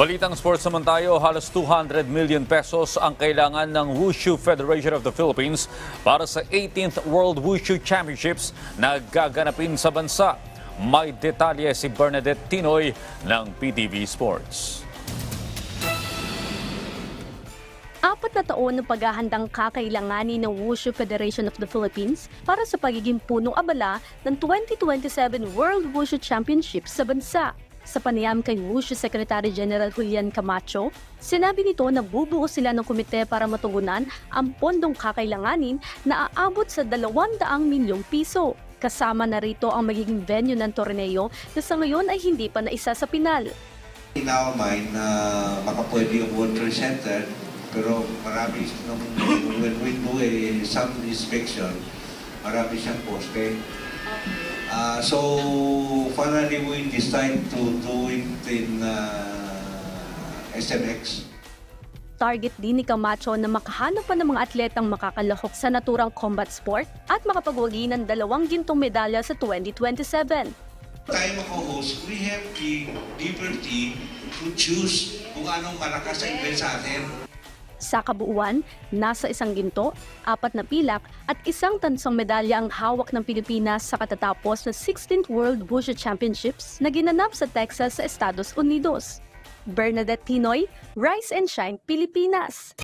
Balitang sports naman tayo, halos 200 million pesos ang kailangan ng Wushu Federation of the Philippines para sa 18th World Wushu Championships na gaganapin sa bansa. May detalye si Bernadette Tinoy ng PTV Sports. Apat na taon ng paghahandang kakailanganin ng Wushu Federation of the Philippines para sa pagiging punong abala ng 2027 World Wushu Championships sa bansa. Sa panayam kay Wushu Secretary General Julian Camacho, sinabi nito na bubuo sila ng komite para matugunan ang pondong kakailanganin na aabot sa 200 milyong piso. Kasama na rito ang magiging venue ng torneo na sa ngayon ay hindi pa naisa sa pinal. In our mind, na baka pwede yung World Trade Center, pero marami, nung, when we do a some inspection, marami siyang poste. Ah, so, finally we decide to do it in uh, SMX. Target din ni Camacho na makahanap pa ng mga atletang makakalahok sa naturang combat sport at makapagwagi ng dalawang gintong medalya sa 2027. Tayo mako-host, we have the liberty to choose kung anong malakas sa event sa atin. Sa kabuuan, nasa isang ginto, apat na pilak at isang tansang medalya ang hawak ng Pilipinas sa katatapos na 16th World Wushu Championships na ginanap sa Texas sa Estados Unidos. Bernadette Tinoy, Rise and Shine, Pilipinas.